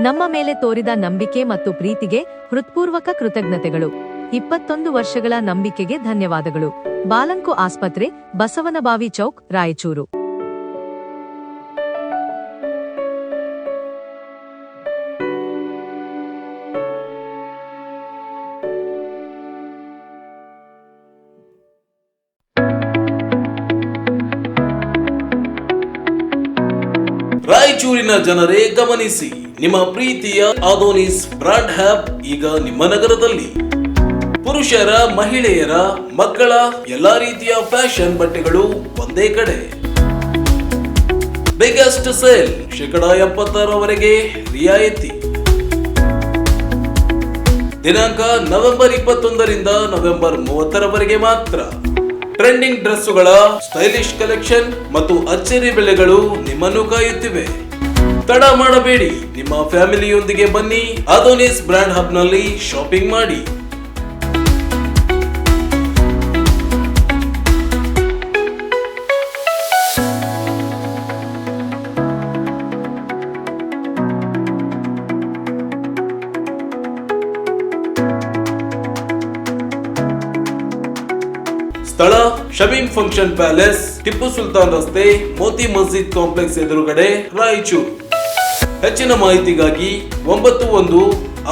ನಮ್ಮ ಮೇಲೆ ತೋರಿದ ನಂಬಿಕೆ ಮತ್ತು ಪ್ರೀತಿಗೆ ಹೃತ್ಪೂರ್ವಕ ಕೃತಜ್ಞತೆಗಳು. ಇಪ್ಪತ್ತೊಂದು ವರ್ಷಗಳ ನಂಬಿಕೆಗೆ ಧನ್ಯವಾದಗಳು. ಬಾಲಂಕು ಆಸ್ಪತ್ರೆ, ಬಸವನಬಾವಿ ಚೌಕ್, ರಾಯಚೂರು. ರಾಯಚೂರಿನ ಜನರೇ ಗಮನಿಸಿ, ನಿಮ್ಮ ಪ್ರೀತಿಯ ಆದೋನಿಸ್ ಬ್ರಾಂಡ್ ಹ್ಯಾಪ್ ಈಗ ನಿಮ್ಮ ನಗರದಲ್ಲಿ. ಪುರುಷರ, ಮಹಿಳೆಯರ, ಮಕ್ಕಳ ಎಲ್ಲಾ ರೀತಿಯ ಫ್ಯಾಷನ್ ಬಟ್ಟೆಗಳು ಒಂದೇ ಕಡೆ. ಬಿಗ್ಗೆಸ್ಟ್ ಸೇಲ್ ಶೇಕಡ ಎಪ್ಪತ್ತರವರೆಗೆ ರಿಯಾಯಿತಿ. ದಿನಾಂಕ ನವೆಂಬರ್ ಇಪ್ಪತ್ತೊಂದರಿಂದ ನವೆಂಬರ್ ಮೂವತ್ತರವರೆಗೆ ಮಾತ್ರ. ಟ್ರೆಂಡಿಂಗ್ ಡ್ರೆಸ್ಸುಗಳ ಸ್ಟೈಲಿಶ್ ಕಲೆಕ್ಷನ್ ಮತ್ತು ಅಚ್ಚರಿ ಬೆಲೆಗಳು ನಿಮ್ಮನ್ನು ಕಾಯುತ್ತಿವೆ. ತಡ ಮಾಡಬೇಡಿ. ನಿಮ್ಮ ಫ್ಯಾಮಿಲಿಯೊಂದಿಗೆ ಬನ್ನಿ. ಅದೋನಿಸ್ ಬ್ರ್ಯಾಂಡ್ ಹಬ್ನಲ್ಲಿ ಶಾಪಿಂಗ್ ಮಾಡಿ. ಸ್ಥಳ ಶಮಿಂಗ್ ಫಂಕ್ಷನ್ ಪ್ಯಾಲೇಸ್ ಟಿಪ್ಪು ಸುಲ್ತಾನ್ ರಸ್ತೆ, ಮೋತಿ ಮಸ್ಜಿದ್ ಕಾಂಪ್ಲೆಕ್ಸ್ ಎದುರುಗಡೆ ರಾಯಚೂರು. ಹೆಚ್ಚಿನ ಮಾಹಿತಿಗಾಗಿ ಒಂಬತ್ತು ಒಂದು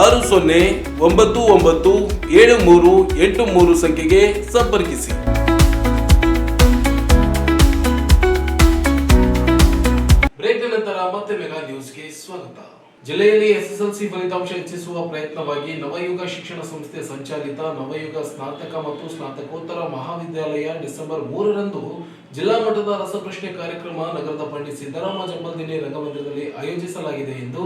ಆರು ಸೊನ್ನೆ ಒಂಬತ್ತು ಒಂಬತ್ತು ಏಳು ಮೂರು ಎಂಟು ಮೂರು ಸಂಖ್ಯೆಗೆ ಸಂಪರ್ಕಿಸಿ. ಬ್ರೇಕ್ ನಂತರ ಮತ್ತೆ ಮೆಗಾ ನ್ಯೂಸ್ಗೆ ಸ್ವಾಗತ. ಜಿಲ್ಲೆಯಲ್ಲಿ ಎಸ್ಎಸ್ಎಲ್ಸಿ ಫಲಿತಾಂಶ ಹೆಚ್ಚಿಸುವ ಪ್ರಯತ್ನವಾಗಿ ನವಯುಗ ಶಿಕ್ಷಣ ಸಂಸ್ಥೆ ಸಂಚಾಲಿತ ನವಯುಗ ಸ್ನಾತಕ ಮತ್ತು ಸ್ನಾತಕೋತ್ತರ ಮಹಾವಿದ್ಯಾಲಯ ಡಿಸೆಂಬರ್ ಮೂರರಂದು ಜಿಲ್ಲಾ ಮಟ್ಟದ ರಸಪ್ರಶ್ನೆ ಕಾರ್ಯಕ್ರಮ ನಗರದ ಪಂಡಿತ್ ಸಿದ್ದರಾಮ ಜಂಬಲ್ದಿನಿ ರಂಗಮಂದಿರದಲ್ಲಿ ಆಯೋಜಿಸಲಾಗಿದೆ ಎಂದು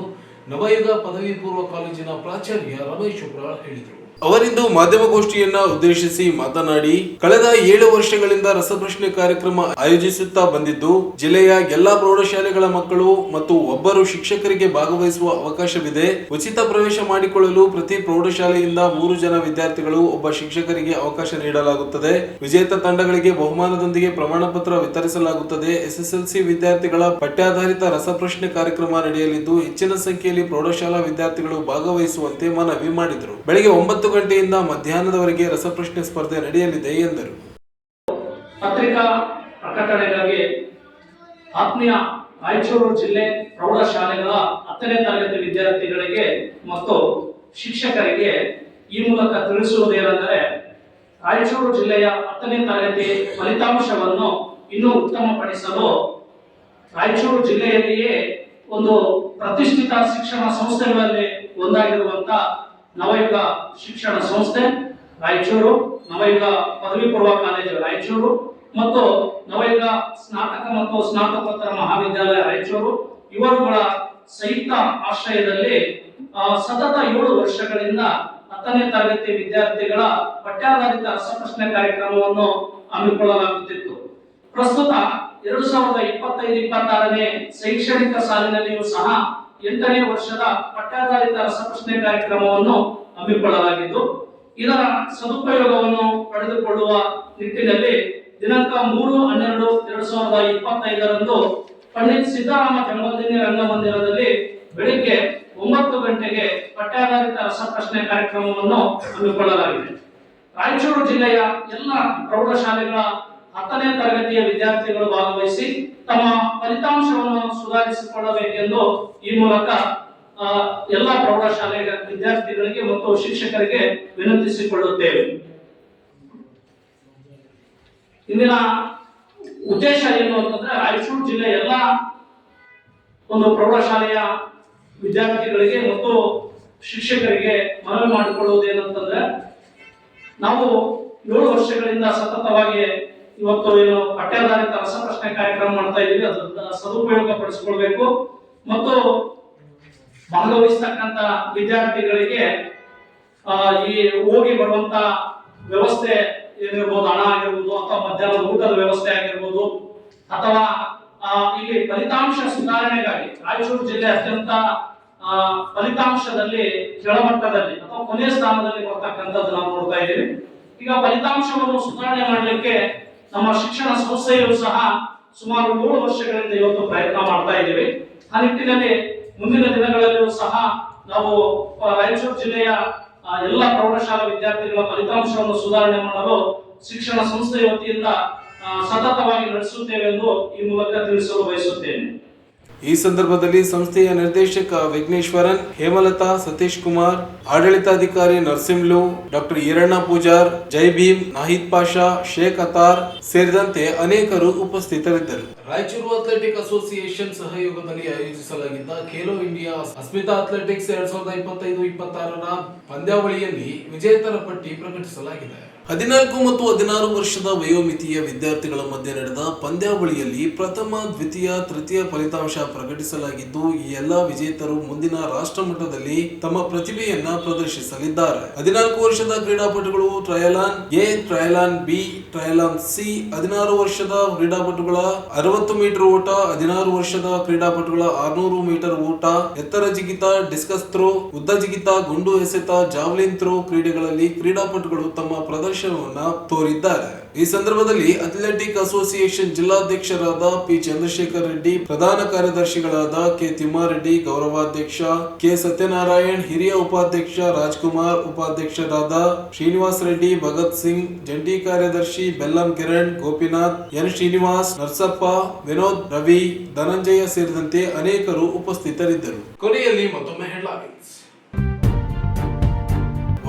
ನವಯುಗ ಪದವಿ ಪೂರ್ವ ಕಾಲೇಜಿನ ಪ್ರಾಚಾರ್ಯ ರಮೇಶ್ ಶುಕ್ರಾಳ್ ಹೇಳಿದರು. ಅವರಿಂದು ಮಾಧ್ಯಮಗೋಷ್ಠಿಯನ್ನ ಉದ್ದೇಶಿಸಿ ಮಾತನಾಡಿ, ಕಳೆದ ಏಳು ವರ್ಷಗಳಿಂದ ರಸಪ್ರಶ್ನೆ ಕಾರ್ಯಕ್ರಮ ಆಯೋಜಿಸುತ್ತಾ ಬಂದಿದ್ದು, ಜಿಲ್ಲೆಯ ಎಲ್ಲಾ ಪ್ರೌಢಶಾಲೆಗಳ ಮಕ್ಕಳು ಮತ್ತು ಒಬ್ಬರು ಶಿಕ್ಷಕರಿಗೆ ಭಾಗವಹಿಸುವ ಅವಕಾಶವಿದೆ. ಉಚಿತ ಪ್ರವೇಶ ಮಾಡಿಕೊಳ್ಳಲು ಪ್ರತಿ ಪ್ರೌಢಶಾಲೆಯಿಂದ ಮೂರು ಜನ ವಿದ್ಯಾರ್ಥಿಗಳು ಒಬ್ಬ ಶಿಕ್ಷಕರಿಗೆ ಅವಕಾಶ ನೀಡಲಾಗುತ್ತದೆ. ವಿಜೇತ ತಂಡಗಳಿಗೆ ಬಹುಮಾನದೊಂದಿಗೆ ಪ್ರಮಾಣ ಪತ್ರ ವಿತರಿಸಲಾಗುತ್ತದೆ. ಎಸ್ಎಸ್ಎಲ್ಸಿ ವಿದ್ಯಾರ್ಥಿಗಳ ಪಠ್ಯಾಧಾರಿತ ರಸಪ್ರಶ್ನೆ ಕಾರ್ಯಕ್ರಮ ನಡೆಯಲಿದ್ದು, ಹೆಚ್ಚಿನ ಸಂಖ್ಯೆಯಲ್ಲಿ ಪ್ರೌಢಶಾಲಾ ವಿದ್ಯಾರ್ಥಿಗಳು ಭಾಗವಹಿಸುವಂತೆ ಮನವಿ ಮಾಡಿದರು. ಬೆಳಗ್ಗೆ ಒಂಬತ್ತು ಗಂಟೆಯಿಂದ ಮಧ್ಯಾಹ್ನದವರೆಗೆ ರಸಪ್ರಶ್ನೆ ಸ್ಪರ್ಧೆ ನಡೆಯಲಿದೆ ಎಂದರು. ಪತ್ರಿಕಾ ಪ್ರಕಟಣೆಗಾಗಿ ಆತ್ಮೀಯ ರಾಯಚೂರು ಜಿಲ್ಲೆ ಪ್ರೌಢಶಾಲೆಗಳ ಹತ್ತನೇ ತರಗತಿ ವಿದ್ಯಾರ್ಥಿಗಳಿಗೆ ಮತ್ತು ಶಿಕ್ಷಕರಿಗೆ ಈ ಮೂಲಕ ತಿಳಿಸುವುದೇನೆಂದರೆ ರಾಯಚೂರು ಜಿಲ್ಲೆಯ ಹತ್ತನೇ ತರಗತಿ ಫಲಿತಾಂಶವನ್ನು ಇನ್ನೂ ಉತ್ತಮಪಡಿಸಲು ರಾಯಚೂರು ಜಿಲ್ಲೆಯಲ್ಲಿಯೇ ಒಂದು ಪ್ರತಿಷ್ಠಿತ ಶಿಕ್ಷಣ ಸಂಸ್ಥೆಗಳಲ್ಲಿ ಒಂದಾಗಿರುವಂತ ನವಯುಗ ಶಿಕ್ಷಣ ಸಂಸ್ಥೆ, ರಾಯಚೂರು ನವಯುಗ ಪದವಿ ಪೂರ್ವ ಕಾಲೇಜು ರಾಯಚೂರು ಮತ್ತು ನವಯುಗ ಸ್ನಾತಕ ಮತ್ತು ಸ್ನಾತಕೋತ್ತರ ಮಹಾವಿದ್ಯಾಲಯ ರಾಯಚೂರು. ಇವರುಗಳ ಸಹಿತ ಆಶ್ರಯದಲ್ಲಿ ಸತತ ಏಳು ವರ್ಷಗಳಿಂದ ಹತ್ತನೇ ತರಗತಿ ವಿದ್ಯಾರ್ಥಿಗಳ ಪಠ್ಯಾಧಾರಿತ ರಸಪ್ರಶ್ನೆ ಕಾರ್ಯಕ್ರಮವನ್ನು ಹಮ್ಮಿಕೊಳ್ಳಲಾಗುತ್ತಿತ್ತು. ಪ್ರಸ್ತುತ ಎರಡು ಸಾವಿರದ ಇಪ್ಪತ್ತೈದು, ಇಪ್ಪತ್ತಾರನೇ ಶೈಕ್ಷಣಿಕ ಸಾಲಿನಲ್ಲಿಯೂ ಸಹ ಎಂಟನೇ ವರ್ಷದ ಪಠ್ಯಾಧಾರಿತ ರಸಪ್ರಶ್ನೆ ಕಾರ್ಯಕ್ರಮವನ್ನು ಹಮ್ಮಿಕೊಳ್ಳಲಾಗಿದ್ದು, ಇದರ ಸದುಪಯೋಗವನ್ನು ಪಡೆದುಕೊಳ್ಳುವ ನಿಟ್ಟಿನಲ್ಲಿ ದಿನಾಂಕ ಮೂರು, ಹನ್ನೆರಡು, ಎರಡು ಸಾವಿರದ ಇಪ್ಪತ್ತೈದರಂದು ಪಂಡಿತ್ ಸಿದ್ದರಾಮ ಜನ್ಮದಿನ ರಂಗಮಂದಿರದಲ್ಲಿ ಬೆಳಿಗ್ಗೆ ಒಂಬತ್ತು ಗಂಟೆಗೆ ಪಠ್ಯಾಧಾರಿತ ರಸಪ್ರಶ್ನೆ ಕಾರ್ಯಕ್ರಮವನ್ನು ಹಮ್ಮಿಕೊಳ್ಳಲಾಗಿದೆ. ರಾಯಚೂರು ಜಿಲ್ಲೆಯ ಎಲ್ಲ ಪ್ರೌಢಶಾಲೆಗಳ ಹತ್ತನೇ ತರಗತಿಯ ವಿದ್ಯಾರ್ಥಿಗಳು ಭಾಗವಹಿಸಿ ತಮ್ಮ ಫಲಿತಾಂಶವನ್ನು ಸುಧಾರಿಸಿಕೊಳ್ಳಬೇಕೆಂದು ಈ ಮೂಲಕ ಎಲ್ಲ ಪ್ರೌಢಶಾಲೆಯ ವಿದ್ಯಾರ್ಥಿಗಳಿಗೆ ಮತ್ತು ಶಿಕ್ಷಕರಿಗೆ ವಿನಂತಿಸಿಕೊಳ್ಳುತ್ತೇವೆ. ಇಂದಿನ ಉದ್ದೇಶ ಏನು ಅಂತಂದ್ರೆ ರಾಯಚೂರು ಜಿಲ್ಲೆ ಎಲ್ಲ ಒಂದು ಪ್ರೌಢಶಾಲೆಯ ವಿದ್ಯಾರ್ಥಿಗಳಿಗೆ ಮತ್ತು ಶಿಕ್ಷಕರಿಗೆ ಮನವಿ ಮಾಡಿಕೊಳ್ಳುವುದೇನಂತಂದ್ರೆ ನಾವು ಏಳು ವರ್ಷಗಳಿಂದ ಸತತವಾಗಿ ಇವತ್ತು ಏನು ಪಠ್ಯಾಧಾರಿತ ರಸಪ್ರಶ್ನೆ ಕಾರ್ಯಕ್ರಮ ಮಾಡ್ತಾ ಇದೀವಿ, ಅದನ್ನ ಸದುಪಯೋಗ ಪಡಿಸ್ಕೊಳ್ಬೇಕು ಮತ್ತು ಭಾಗವಹಿಸ್ತಕ್ಕಂತ ವಿದ್ಯಾರ್ಥಿಗಳಿಗೆ ಈ ಹೋಗಿ ಬರುವಂತ ವ್ಯವಸ್ಥೆ ಏನಿರ್ಬೋದು, ಹಣ ಆಗಿರ್ಬೋದು ಅಥವಾ ಮಧ್ಯಾಹ್ನದ ಊಟದ ವ್ಯವಸ್ಥೆ ಆಗಿರ್ಬೋದು, ಅಥವಾ ಇಲ್ಲಿ ಫಲಿತಾಂಶ ಸುಧಾರಣೆಗಾಗಿ ರಾಯಚೂರು ಜಿಲ್ಲೆ ಅತ್ಯಂತ ಫಲಿತಾಂಶದಲ್ಲಿ ಕೆಳಮಟ್ಟದಲ್ಲಿ ಅಥವಾ ಕೊನೆಯ ಸ್ಥಾನದಲ್ಲಿ ಬರ್ತಕ್ಕಂಥದ್ದು ನಾವು ನೋಡ್ತಾ ಇದ್ದೀವಿ ಈಗ ಫಲಿತಾಂಶವನ್ನು ಸುಧಾರಣೆ ಮಾಡಲಿಕ್ಕೆ ನಮ್ಮ ಶಿಕ್ಷಣ ಸಂಸ್ಥೆಯು ಸಹ ಸುಮಾರು ಏಳು ವರ್ಷಗಳಿಂದ ಇವತ್ತು ಪ್ರಯತ್ನ ಮಾಡ್ತಾ ಇದ್ದೇವೆ. ಆ ನಿಟ್ಟಿನಲ್ಲಿ ಮುಂದಿನ ದಿನಗಳಲ್ಲಿಯೂ ಸಹ ನಾವು ರಾಯಚೂರು ಜಿಲ್ಲೆಯ ಎಲ್ಲ ಪ್ರೌಢಶಾಲಾ ವಿದ್ಯಾರ್ಥಿಗಳ ಫಲಿತಾಂಶವನ್ನು ಸುಧಾರಣೆ ಮಾಡಲು ಶಿಕ್ಷಣ ಸಂಸ್ಥೆಯ ವತಿಯಿಂದ ಸತತವಾಗಿ ನಡೆಸುತ್ತೇವೆ ಎಂದು ಈ ಮೂಲಕ ತಿಳಿಸಲು ಬಯಸುತ್ತೇನೆ. ಈ ಸಂದರ್ಭದಲ್ಲಿ ಸಂಸ್ಥೆಯ ನಿರ್ದೇಶಕ ವಿಘ್ನೇಶ್ವರನ್, ಹೇಮಲತಾ ಸತೀಶ್ ಕುಮಾರ್, ಆಡಳಿತಾಧಿಕಾರಿ ನರಸಿಂಹ್ಲು, ಡಾಕ್ಟರ್ ಈರಣ್ಣ ಪೂಜಾರ್, ಜೈ ಭೀಮ್, ನಾಹಿದ್ ಪಾಷಾ, ಶೇಖ್ ಅತಾರ್ ಸೇರಿದಂತೆ ಅನೇಕರು ಉಪಸ್ಥಿತರಿದ್ದರು. ರಾಯಚೂರು ಅಥ್ಲೆಟಿಕ್ ಅಸೋಸಿಯೇಷನ್ ಸಹಯೋಗದಲ್ಲಿ ಆಯೋಜಿಸಲಾಗಿದ್ದ ಖೇಲೋ ಇಂಡಿಯಾ ಅಸ್ಮಿತಾ ಅಥ್ಲೆಟಿಕ್ಸ್ ಎರಡ್ ಸಾವಿರದ ಇಪ್ಪತ್ತೈದು ಇಪ್ಪತ್ತಾರರ ಪಂದ್ಯಾವಳಿಯಲ್ಲಿ ವಿಜೇತರ ಪಟ್ಟಿ ಪ್ರಕಟಿಸಲಾಗಿದೆ. ಹದಿನಾಲ್ಕು ಮತ್ತು ಹದಿನಾರು ವರ್ಷದ ವಯೋಮಿತಿಯ ವಿದ್ಯಾರ್ಥಿಗಳ ಮಧ್ಯೆ ನಡೆದ ಪಂದ್ಯಾವಳಿಯಲ್ಲಿ ಪ್ರಥಮ, ದ್ವಿತೀಯ, ತೃತೀಯ ಫಲಿತಾಂಶ ಪ್ರಕಟಿಸಲಾಗಿದ್ದು, ಈ ಎಲ್ಲ ವಿಜೇತರು ಮುಂದಿನ ರಾಷ್ಟ್ರ ಮಟ್ಟದಲ್ಲಿ ತಮ್ಮ ಪ್ರತಿಭೆಯನ್ನ ಪ್ರದರ್ಶಿಸಲಿದ್ದಾರೆ. ಹದಿನಾಲ್ಕು ವರ್ಷದ ಕ್ರೀಡಾಪಟುಗಳು triathlon A, triathlon B, triathlon C, ಹದಿನಾರು ವರ್ಷದ ಕ್ರೀಡಾಪಟುಗಳ ಅರವತ್ತು ಮೀಟರ್ ಓಟ, ಹದಿನಾರು ವರ್ಷದ ಕ್ರೀಡಾಪಟುಗಳ ಆರ್ನೂರು ಮೀಟರ್ ಓಟ, ಎತ್ತರ ಜಿಗಿತ, ಡಿಸ್ಕಸ್ ಥ್ರೋ, ಉದ್ದ ಜಿಗಿತ, ಗುಂಡು ಎಸೆತ, ಜಾವ್ಲಿನ್ ಥ್ರೋ ಕ್ರೀಡೆಗಳಲ್ಲಿ ಕ್ರೀಡಾಪಟುಗಳು ತಮ್ಮ ಪ್ರದರ್ಶನವನ್ನ ತೋರಿದ್ದಾರೆ. ಈ ಸಂದರ್ಭದಲ್ಲಿ ಅಥ್ಲೆಟಿಕ್ ಅಸೋಸಿಯೇಷನ್ ಜಿಲ್ಲಾಧ್ಯಕ್ಷರಾದ ಪಿ. ಚಂದ್ರಶೇಖರ್ ರೆಡ್ಡಿ, ಪ್ರಧಾನ ಕಾರ್ಯದರ್ಶಿಗಳಾದ ಕೆ. ತಿಮ್ಮಾರೆಡ್ಡಿ, ಗೌರವಾಧ್ಯಕ್ಷ ಕೆ. ಸತ್ಯನಾರಾಯಣ್, ಹಿರಿಯ ಉಪಾಧ್ಯಕ್ಷ ರಾಜ್ಕುಮಾರ್, ಉಪಾಧ್ಯಕ್ಷರಾದ ಶ್ರೀನಿವಾಸ್ ರೆಡ್ಡಿ, ಭಗತ್ ಸಿಂಗ್, ಜಂಟಿ ಕಾರ್ಯದರ್ಶಿ ಬೆಲ್ಲಂ ಕಿರಣ್, ಗೋಪಿನಾಥ್, ಎನ್. ಶ್ರೀನಿವಾಸ್, ನರಸಪ್ಪ, ವಿನೋದ್, ರವಿ, ಧನಂಜಯ ಸೇರಿದಂತೆ ಅನೇಕರು ಉಪಸ್ಥಿತರಿದ್ದರು. ಕೊನೆಯಲ್ಲಿ ಮತ್ತೊಮ್ಮೆ ಹೆಡ್ಲೈನ್ಸ್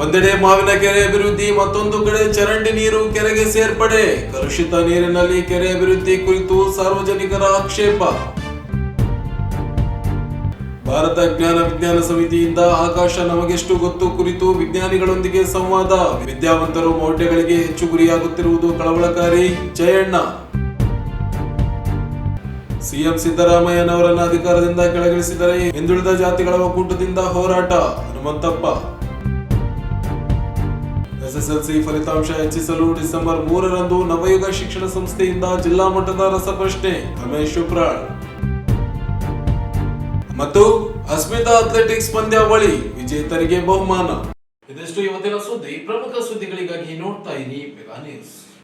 ಒಂದೆಡೆ ಮಾವಿನ ಕೆರೆ ಅಭಿವೃದ್ಧಿ, ಮತ್ತೊಂದು ಕಡೆ ಚರಂಡಿ ನೀರು ಕೆರೆಗೆ ಸೇರ್ಪಡೆ. ಕಲುಷಿತ ನೀರಿನಲ್ಲಿ ಕೆರೆ ಅಭಿವೃದ್ಧಿ ಕುರಿತು ಸಾರ್ವಜನಿಕರ ಆಕ್ಷೇಪ. ಭಾರತ ಜ್ಞಾನ ವಿಜ್ಞಾನ ಸಮಿತಿಯಿಂದ ಆಕಾಶ ನಮಗೆಷ್ಟು ಗೊತ್ತು ಕುರಿತು ವಿಜ್ಞಾನಿಗಳೊಂದಿಗೆ ಸಂವಾದ. ವಿದ್ಯಾವಂತರು ಮೌಢ್ಯಗಳಿಗೆ ಹೆಚ್ಚು ಗುರಿಯಾಗುತ್ತಿರುವುದು ಕಳವಳಕಾರಿ. ಜಯಣ್ಣ ಸಿಎಂ ಸಿದ್ದರಾಮಯ್ಯನವರನ್ನ ಅಧಿಕಾರದಿಂದ ಕೆಳಗಿಳಿಸಿದರೆ ಹಿಂದುಳಿದ ಜಾತಿಗಳ ಒಕ್ಕೂಟದಿಂದ ಹೋರಾಟ. ಹನುಮಂತಪ್ಪ. ಎಸ್ಎಸ್ಎಲ್ಸಿ ಫಲಿತಾಂಶ ಹೆಚ್ಚಿಸಲು ಡಿಸೆಂಬರ್ ಮೂರರಂದು ನವಯುಗ ಶಿಕ್ಷಣ ಸಂಸ್ಥೆಯಿಂದ ಜಿಲ್ಲಾ ಮಟ್ಟದ ರಸಪ್ರಶ್ನೆ ರಮೇಶ್ ಶುಪ್ರಾಳ್ ಮತ್ತು ಅಸ್ಮಿತಾ ಅಥ್ಲೆಟಿಕ್ಸ್ ಪಂದ್ಯಾವಳಿ ವಿಜೇತರಿಗೆ ಬಹುಮಾನ. ಇದಷ್ಟು ಇವತ್ತಿನ ಸುದ್ದಿ. ಪ್ರಮುಖ ಸುದ್ದಿಗಳಿಗಾಗಿ ನೋಡ್ತಾ ಇರಿ ನ್ಯೂಸ್